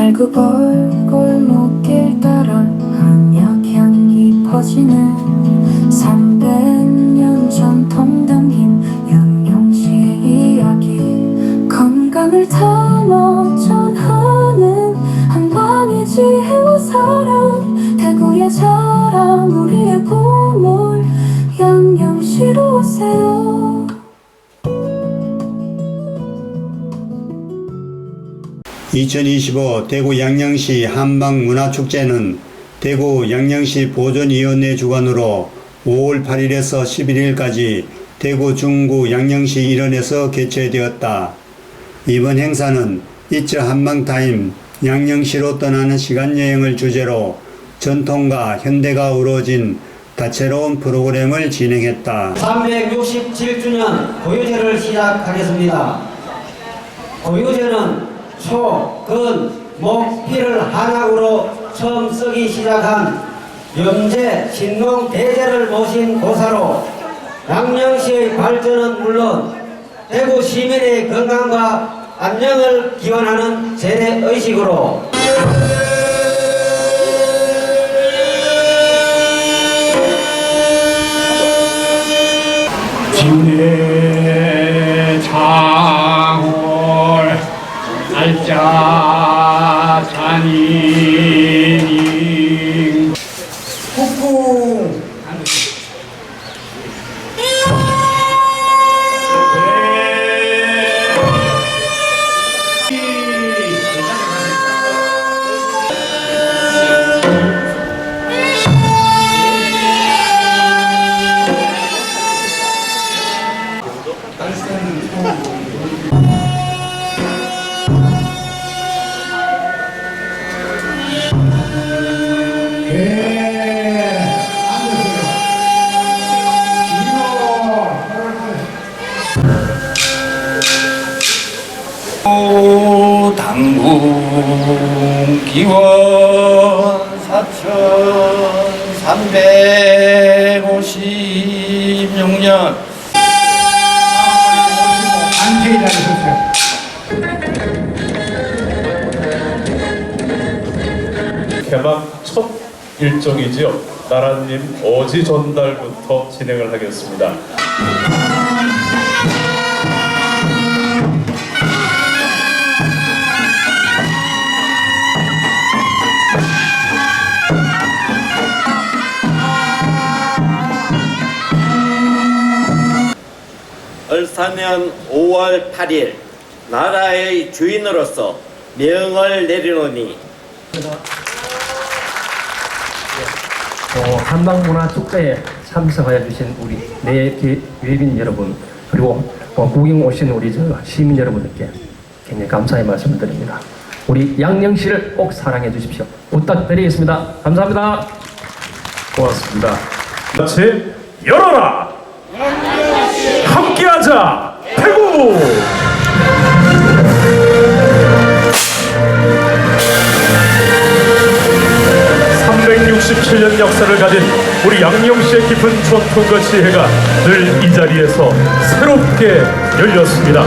달구벌 골목길 따라 한약 향이 퍼지는 300년 전통 담긴 양영시의 이야기. 건강을 담아 전하는 한방의 지혜와 사랑 2025 대구 양양시 한방문화축제는 대구 양양시 보존위원회 주관으로 5월 8일에서 11일까지 대구 중구 양양시 일원에서 개최되었다. 이번 행사는 이츠 한방타임 양양시로 떠나는 시간여행을 주제로 전통과 현대가 어우러진 다채로운 프로그램을 진행했다. 367주년 고유제를 시작하겠습니다. 고유제는 소, 근, 목, 피를 한약으로 처음 쓰기 시작한 염제, 신농, 대제를 모신 고사로 양령시의 발전은 물론 대구 시민의 건강과 안녕을 기원하는 세대 의식으로 진해 알짜 잔인이 북 궁 당궁 기원 사천 삼백오십 년 안태희 자리셨어요. 개막 첫 일정이지요. 나라님 어지 전달부터 진행을 하겠습니다. 을사년 5월 8일 나라의 주인으로서 명을 내리노니 어, 한방문화축제에 참석하여 주신 우리 내 외빈 여러분 그리고 어, 구경 오신 우리 저 시민 여러분들께 굉장히 감사의 말씀을 드립니다. 우리 양영시를 꼭 사랑해 주십시오. 부탁드리겠습니다. 감사합니다. 고맙습니다. 같이 열어라! 함께하자! 대구! 역사를 가진 우리 양영시의 깊은 전통과 지혜가 늘 이 자리에서 새롭게 열렸습니다.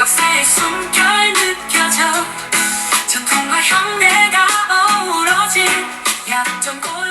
역사의 숨결 느껴져. 전통과 현대가 어우러진 약점 골목